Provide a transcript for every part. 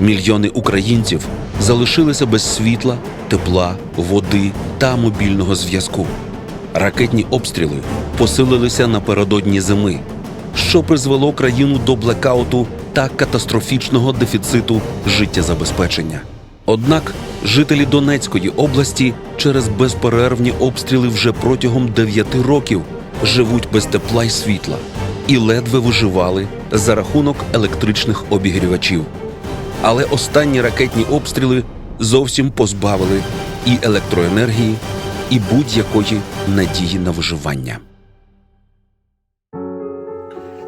Мільйони українців залишилися без світла, тепла, води та мобільного зв'язку. Ракетні обстріли посилилися напередодні зими, що призвело країну до блекауту та катастрофічного дефіциту життєзабезпечення. Однак жителі Донецької області через безперервні обстріли вже протягом 9 років живуть без тепла й світла і ледве виживали за рахунок електричних обігрівачів Але останні ракетні обстріли зовсім позбавили і електроенергії, і будь-якої надії на виживання.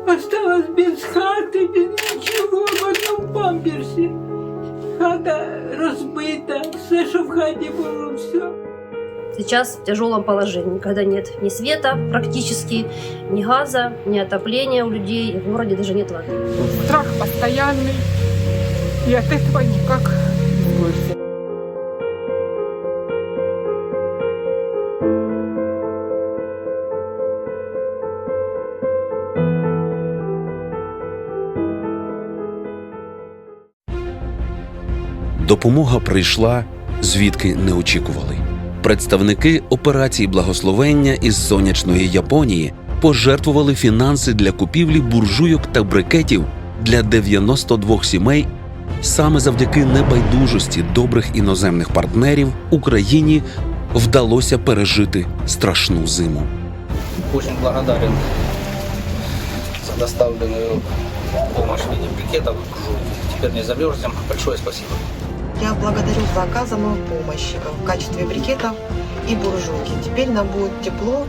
Осталась без хаты, без ничего, в одном памперсе. Хата розбита, все, що в хаті було, все. Сейчас в тяжелом положении, когда нет ни света практически, ни газа, ни отопления у людей, и в городе даже нет воды. Страх постоянный. И от этого никак не избавишься. Допомога прийшла звідки не очікували. Представники операції благословення із сонячної Японії пожертвували фінанси для купівлі буржуйок та брикетів для 92 сімей. Саме завдяки небайдужості добрих іноземних партнерів Україні вдалося пережити страшну зиму. Очень благодарен за доставленную помощь в виде брикетов и кружок. Теперь не замерзнем. Большое спасибо. Я благодарю за оказанную помощь в качестве брикетов и буржуйки. Теперь нам будет тепло,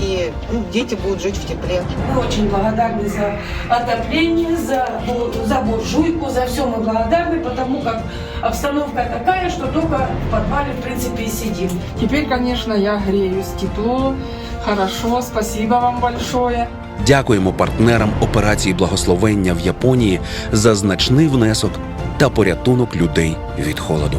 и ну, дети будут жить в тепле. Мы очень благодарны за отопление, за, бу- за буржуйку, за все мы благодарны, потому как обстановка такая, что только в подвале, в принципе, и сидим. Теперь, конечно, я греюсь тепло, хорошо, спасибо вам большое. Дякуємо партнерам операції благословення в Японії за значний внесок та порятунок людей від холоду.